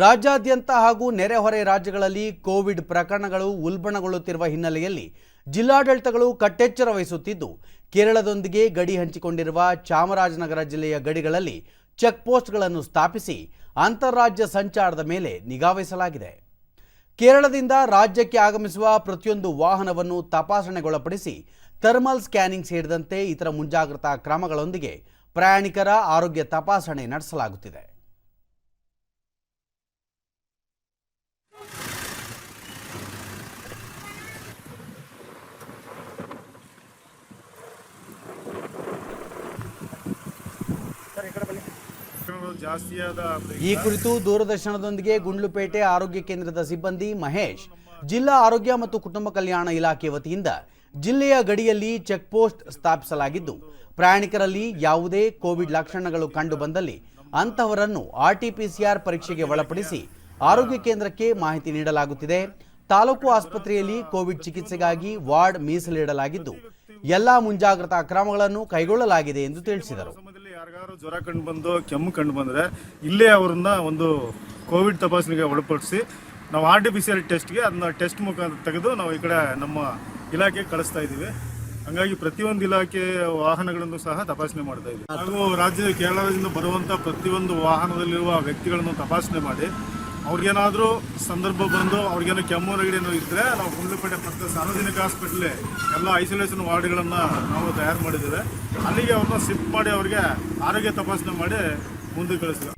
ರಾಜ್ಯಾದ್ಯಂತ ಹಾಗೂ ನೆರೆಹೊರೆ ರಾಜ್ಯಗಳಲ್ಲಿ ಕೋವಿಡ್ ಪ್ರಕರಣಗಳು ಉಲ್ಬಣಗೊಳ್ಳುತ್ತಿರುವ ಹಿನ್ನೆಲೆಯಲ್ಲಿ ಜಿಲ್ಲಾಡಳಿತಗಳು ಕಟ್ಟೆಚ್ಚರ ವಹಿಸುತ್ತಿದ್ದು, ಕೇರಳದೊಂದಿಗೆ ಗಡಿ ಹಂಚಿಕೊಂಡಿರುವ ಚಾಮರಾಜನಗರ ಜಿಲ್ಲೆಯ ಗಡಿಗಳಲ್ಲಿ ಚೆಕ್ಪೋಸ್ಟ್ಗಳನ್ನು ಸ್ಥಾಪಿಸಿ ಅಂತಾರಾಜ್ಯ ಸಂಚಾರದ ಮೇಲೆ ನಿಗಾವಹಿಸಲಾಗಿದೆ ಕೇರಳದಿಂದ ರಾಜ್ಯಕ್ಕೆ ಆಗಮಿಸುವ ಪ್ರತಿಯೊಂದು ವಾಹನವನ್ನು ತಪಾಸಣೆಗೊಳಪಡಿಸಿ ಥರ್ಮಲ್ ಸ್ಕ್ಯಾನಿಂಗ್ ಸೇರಿದಂತೆ ಇತರ ಮುಂಜಾಗ್ರತಾ ಕ್ರಮಗಳೊಂದಿಗೆ ಪ್ರಯಾಣಿಕರ ಆರೋಗ್ಯ ತಪಾಸಣೆ ನಡೆಸಲಾಗುತ್ತಿದೆ. ಈ ಕುರಿತು ದೂರದರ್ಶನದೊಂದಿಗೆ ಗುಂಡ್ಲುಪೇಟೆ ಆರೋಗ್ಯ ಕೇಂದ್ರದ ಸಿಬ್ಬಂದಿ ಮಹೇಶ್ ಜಿಲ್ಲಾ ಆರೋಗ್ಯ ಮತ್ತು ಕುಟುಂಬ ಕಲ್ಯಾಣ ಇಲಾಖೆ ವತಿಯಿಂದ ಜಿಲ್ಲೆಯ ಗಡಿಯಲ್ಲಿ ಚೆಕ್ಪೋಸ್ಟ್ ಸ್ಥಾಪಿಸಲಾಗಿದ್ದು ಪ್ರಯಾಣಿಕರಲ್ಲಿ ಯಾವುದೇ ಕೋವಿಡ್ ಲಕ್ಷಣಗಳು ಕಂಡು ಬಂದಲ್ಲಿ ಅಂತಹವರನ್ನು ಆರ್ಟಿಪಿಸಿಆರ್ ಪರೀಕ್ಷೆಗೆ ಒಳಪಡಿಸಿ ಆರೋಗ್ಯ ಕೇಂದ್ರಕ್ಕೆ ಮಾಹಿತಿ ನೀಡಲಾಗುತ್ತಿದೆ. ತಾಲೂಕು ಆಸ್ಪತ್ರೆಯಲ್ಲಿ ಕೋವಿಡ್ ಚಿಕಿತ್ಸೆಗಾಗಿ ವಾರ್ಡ್ ಮೀಸಲಿಡಲಾಗಿದ್ದು ಎಲ್ಲಾ ಮುಂಜಾಗ್ರತಾ ಕ್ರಮಗಳನ್ನು ಕೈಗೊಳ್ಳಲಾಗಿದೆ ಎಂದು ತಿಳಿಸಿದರು. ಯಾರಿಗಾರು ಜ್ವರ ಕಂಡು ಬಂದು, ಕೆಮ್ಮು ಕಂಡು ಬಂದರೆ ಇಲ್ಲೇ ಅವ್ರನ್ನ ಒಂದು ಕೋವಿಡ್ ತಪಾಸಣೆಗೆ ಒಳಪಡಿಸಿ ನಾವು R T P C R ಟೆಸ್ಟ್ಗೆ ಅದನ್ನ ಟೆಸ್ಟ್ ಮುಖಾಂತರ ತೆಗೆದು ನಾವು ಈ ಕಡೆ ನಮ್ಮ ಇಲಾಖೆಗೆ ಕಳಿಸ್ತಾ ಇದ್ದೀವಿ. ಹಂಗಾಗಿ ಪ್ರತಿಯೊಂದು ಇಲಾಖೆ ವಾಹನಗಳನ್ನು ಸಹ ತಪಾಸಣೆ ಮಾಡ್ತಾ ಇದ್ದೀವಿ ಹಾಗೂ ರಾಜ್ಯದ ಕೇರಳದಿಂದ ಬರುವಂಥ ಪ್ರತಿಯೊಂದು ವಾಹನದಲ್ಲಿರುವ ವ್ಯಕ್ತಿಗಳನ್ನು ತಪಾಸಣೆ ಮಾಡಿ ಅವ್ರಿಗೇನಾದರೂ ಸಂದರ್ಭ ಬಂದು ಅವ್ರಿಗೇನೋ ಕೆಮ್ಮು ನೆಗಡಿ ಏನೋ ಇದ್ದರೆ ನಾವು ಗುಂಡ್ಲುಪೇಟೆ ಪಕ್ಕದ ಸಾರ್ವಜನಿಕ ಹಾಸ್ಪಿಟ್ಲೇ ಎಲ್ಲ ಐಸೋಲೇಷನ್ ವಾರ್ಡ್ಗಳನ್ನು ನಾವು ತಯಾರು ಮಾಡಿದ್ದೇವೆ. ಅಲ್ಲಿಗೆ ಅವ್ರನ್ನ ಸಿಫ್ಟ್ ಮಾಡಿ ಅವ್ರಿಗೆ ಆರೋಗ್ಯ ತಪಾಸಣೆ ಮಾಡಿ ಮುಂದೆ ಕಳಿಸ್ತೀವಿ